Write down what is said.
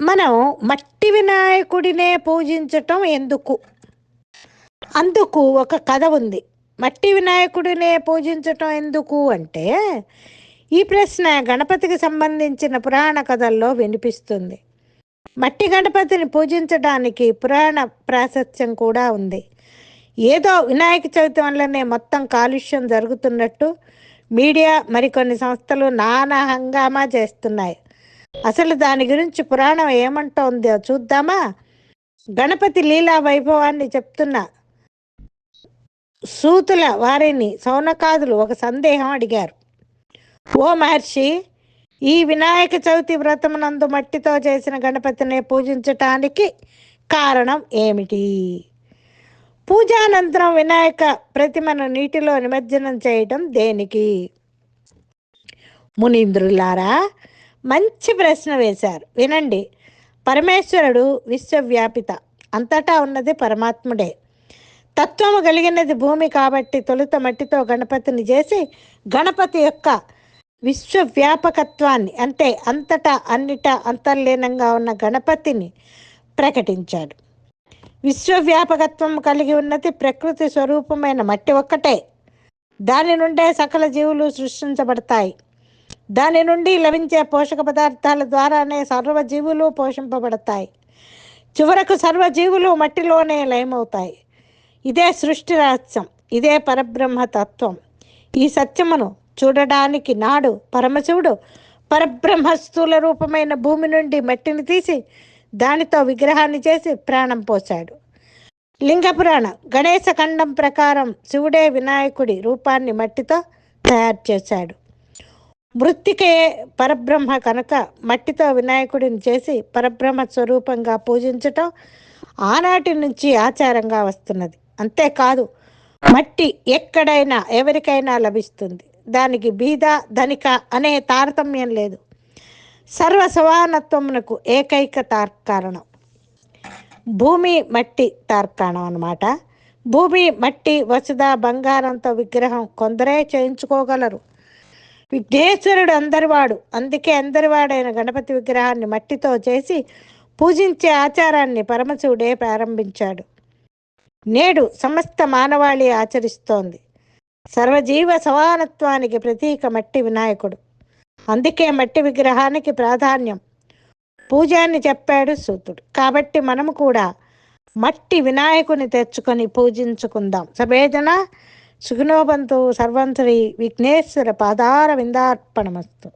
మనం మట్టి వినాయకుడినే పూజించటం ఎందుకు? అందుకు ఒక కథ ఉంది. మట్టి వినాయకుడినే పూజించటం ఎందుకు అంటే ఈ ప్రశ్న గణపతికి సంబంధించిన పురాణ కథల్లో వినిపిస్తుంది. మట్టి గణపతిని పూజించడానికి పురాణ ప్రాశస్త్యం కూడా ఉంది. ఏదో వినాయక చవితి వల్లనే మొత్తం కాలుష్యం జరుగుతున్నట్టు మీడియా మరికొన్ని సంస్థలు నానా హంగామా చేస్తున్నాయి. అసలు దాని గురించి పురాణం ఏమంటోందో చూద్దామా? గణపతి లీలా వైభవాన్ని చెప్తున్న. సూతుల వారిని సౌనకాదులు ఒక సందేహం అడిగారు. ఓ మహర్షి ఈ వినాయక చవితి వ్రతమునందు మట్టితో చేసిన గణపతిని పూజించటానికి కారణం ఏమిటి? పూజానంతరం వినాయక ప్రతిమను నీటిలో నిమజ్జనం చేయటం దేనికి? మునీంద్రులారా మంచి ప్రశ్న వేశారు. వినండి. పరమేశ్వరుడు విశ్వవ్యాపిత. అంతటా ఉన్నది పరమాత్ముడే. తత్వము కలిగినది భూమి కాబట్టి తొలుత మట్టితో గణపతిని చేసి గణపతి యొక్క విశ్వవ్యాపకత్వాన్ని అంటే అంతటా అన్నిటా అంతర్లీనంగా ఉన్న గణపతిని ప్రకటించాడు. విశ్వవ్యాపకత్వం కలిగి ఉన్నది ప్రకృతి స్వరూపమైన మట్టి ఒక్కటే. దాని నుండే సకల జీవులు సృష్టించబడతాయి. దాని నుండి లభించే పోషక పదార్థాల ద్వారానే సర్వజీవులు పోషింపబడతాయి. చివరకు సర్వజీవులు మట్టిలోనే లయమవుతాయి. ఇదే సృష్టి రహస్యం ఇదే పరబ్రహ్మ తత్వం. ఈ సత్యమును చూడడానికి నాడు పరమశివుడు పరబ్రహ్మ స్థూల రూపమైన భూమి నుండి మట్టిని తీసి దానితో విగ్రహాన్ని చేసి ప్రాణం పోశాడు. లింగ పురాణం గణేశ ఖండం ప్రకారం శివుడే వినాయకుడి రూపాన్ని మట్టితో తయారు చేశాడు. మృత్తికే పరబ్రహ్మ కనుక మట్టితో వినాయకుడిని చేసి పరబ్రహ్మ స్వరూపంగా పూజించటం ఆనాటి నుంచి ఆచారంగా వస్తున్నది. అంతేకాదు మట్టి ఎక్కడైనా ఎవరికైనా లభిస్తుంది. దానికి బీద ధనిక అనే తారతమ్యం లేదు. సర్వ సమానత్వమునకు ఏకైక తార్కారణం. భూమి మట్టి తార్కాణం అనమాట భూమి మట్టి వసుధ బంగారంతో విగ్రహం కొందరే చేయించుకోగలరు. విఘ్నేశ్వరుడు అందరివాడు. అందుకే అందరివాడైన గణపతి విగ్రహాన్ని మట్టితో చేసి పూజించే ఆచారాన్ని పరమశివుడే ప్రారంభించాడు. నేడు సమస్త మానవాళి ఆచరిస్తోంది. సర్వజీవ సమానత్వానికి ప్రతీక మట్టి వినాయకుడు. అందుకే మట్టి విగ్రహానికి ప్రాధాన్యం. పూజాన్ని చెప్పాడు సూతుడు. కాబట్టి మనము కూడా మట్టి వినాయకుని తెచ్చుకొని పూజించుకుందాం. సభేజన? సుఖినోబంతు సర్వంతరి విఘ్నేశ్వర పాదార విందార్పణమస్తు.